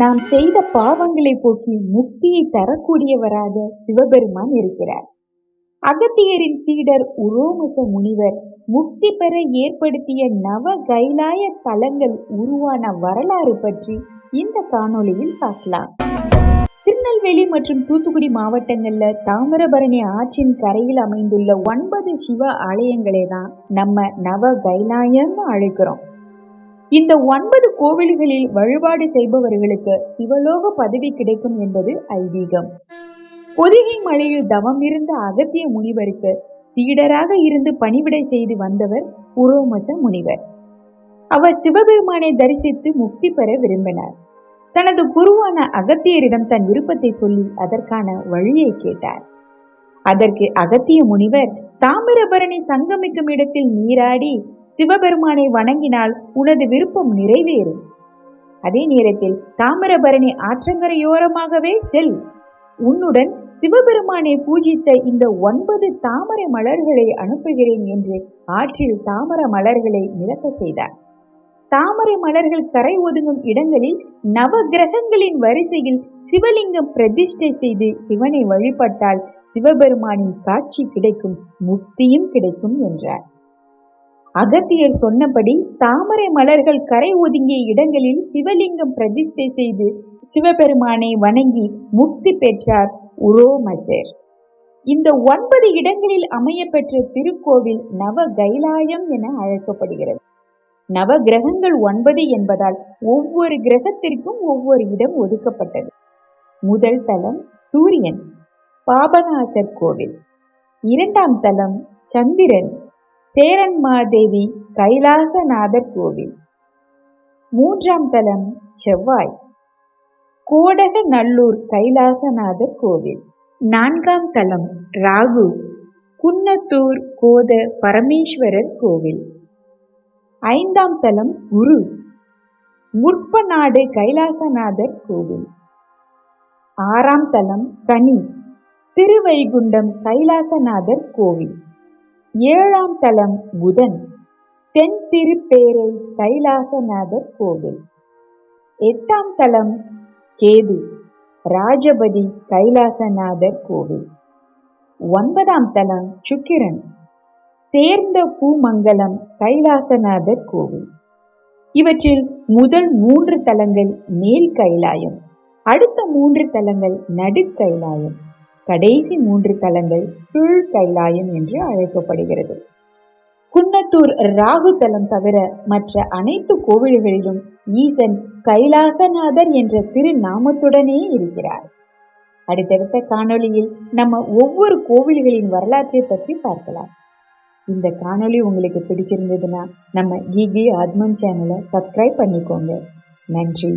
நாம் செய்த பாவங்களை போக்கி முக்தியை தரக்கூடியவராக சிவபெருமான் இருக்கிறார். அகத்தியரின் சீடர் உரோமச முனிவர் முக்தி பெற ஏற்படுத்திய நவ கைலாய தலங்கள் உருவான வரலாறு பற்றி இந்த காணொளியில் பார்க்கலாம். திருநெல்வேலி மற்றும் தூத்துக்குடி மாவட்டங்கள்ல தாமிரபரணி ஆற்றின் கரையில் அமைந்துள்ள ஒன்பது சிவ ஆலயங்களை தான் நம்ம நவ கைலாயம்னு அழைக்கிறோம். இந்த ஒன்பது கோவில்களில் வழிபாடு செய்பவர்களுக்கு சிவலோக பதவி கிடைக்கும் என்பது ஐதீகம். பொதிகை மலையில் தவம் இருந்த அகத்திய முனிவருக்கு சீடராக இருந்து பணிவிடை செய்து வந்தவர் உரோமச முனிவர். அவர் சிவபெருமானை தரிசித்து முக்தி பெற விரும்பினார். தனது குருவான அகத்தியரிடம் தன் விருப்பத்தை சொல்லி அதற்கான வழியை கேட்டார். அதற்கு அகத்திய முனிவர் தாமிரபரணி சங்கமிக்கும் இடத்தில் நீராடி சிவபெருமானை வணங்கினால் உனது விருப்பம் நிறைவேறும் அதே நேரத்தில் தாமிரபரணி ஆற்றங்கரையோரமாகவே செல். உன்னுடன் சிவபெருமானை பூஜித்த இந்த ஒன்பது தாமரை மலர்களை அனுப்புகிறேன் என்று ஆற்றில் தாமர மலர்களை நிரப்ப செய்தார். தாமரை மலர்கள் கரை ஒதுங்கும் இடங்களில் நவ கிரகங்களின் வரிசையில் சிவலிங்கம் பிரதிஷ்டை செய்து சிவனை வழிபட்டால் சிவபெருமானின் காட்சி கிடைக்கும் முக்தியும் கிடைக்கும் என்றார். அகத்தியர் சொன்னபடி தாமரை மலர்கள் கரை ஒதுங்கிய இடங்களில் சிவலிங்கம் பிரதிஷ்டை செய்து சிவபெருமானை வணங்கி முக்தி பெற்றார் உரோமசர். இந்த ஒன்பது இடங்களில் அமைய பெற்ற திருக்கோவில் நவ கைலாயம் என அழைக்கப்படுகிறது. நவ கிரகங்கள் ஒன்பது என்பதால் ஒவ்வொரு கிரகத்திற்கும் ஒவ்வொரு இடம் ஒதுக்கப்பட்டது. முதல் தலம் சூரியன் பாபநாசர் கோவில். இரண்டாம் தலம் சந்திரன் சேரன்மாதேவி கைலாசநாதர் கோவில். மூன்றாம் தலம் செவ்வாய். கோடக நல்லூர் கைலாசநாதர் கோவில். நான்காம் தலம் ராகு. குன்னத்தூர் கோத பரமேஸ்வரர் கோவில். ஐந்தாம் தலம் குரு. முற்பநாடு கைலாசநாதர் கோவில். ஆறாம் தலம் சனி. திருவைகுண்டம் கைலாசநாதர் கோவில். ஏழாம் தலம் புதன் தென் திருப்பேரை கைலாசநாதர் கோவில். எட்டாம் தலம் கேது ராஜபதி கைலாசநாதர் கோவில். ஒன்பதாம் தலம் சுக்கிரன் சேர்ந்த பூமங்கலம் கைலாசநாதர் கோவில். இவற்றில் முதல் மூன்று தலங்கள் மேல் கைலாயம் அடுத்த மூன்று தலங்கள் நடுக்கைலாயம் கடைசி மூன்று தலங்கள் கீழ் கைலாயம் என்று அழைக்கப்படுகிறது. குன்னத்தூர் ராகு தலம் தவிர மற்ற அனைத்து கோவில்களிலும் ஈசன் கைலாசநாதர் என்ற திருநாமத்துடனே இருக்கிறார். அடுத்தடுத்த காணொளியில் நம்ம ஒவ்வொரு கோவில்களின் வரலாற்றை பற்றி பார்க்கலாம். இந்த காணொளி உங்களுக்கு பிடிச்சிருந்ததுன்னா நம்ம கிகி ஆத்மன் சேனலை சப்ஸ்கிரைப் பண்ணிக்கோங்க. நன்றி.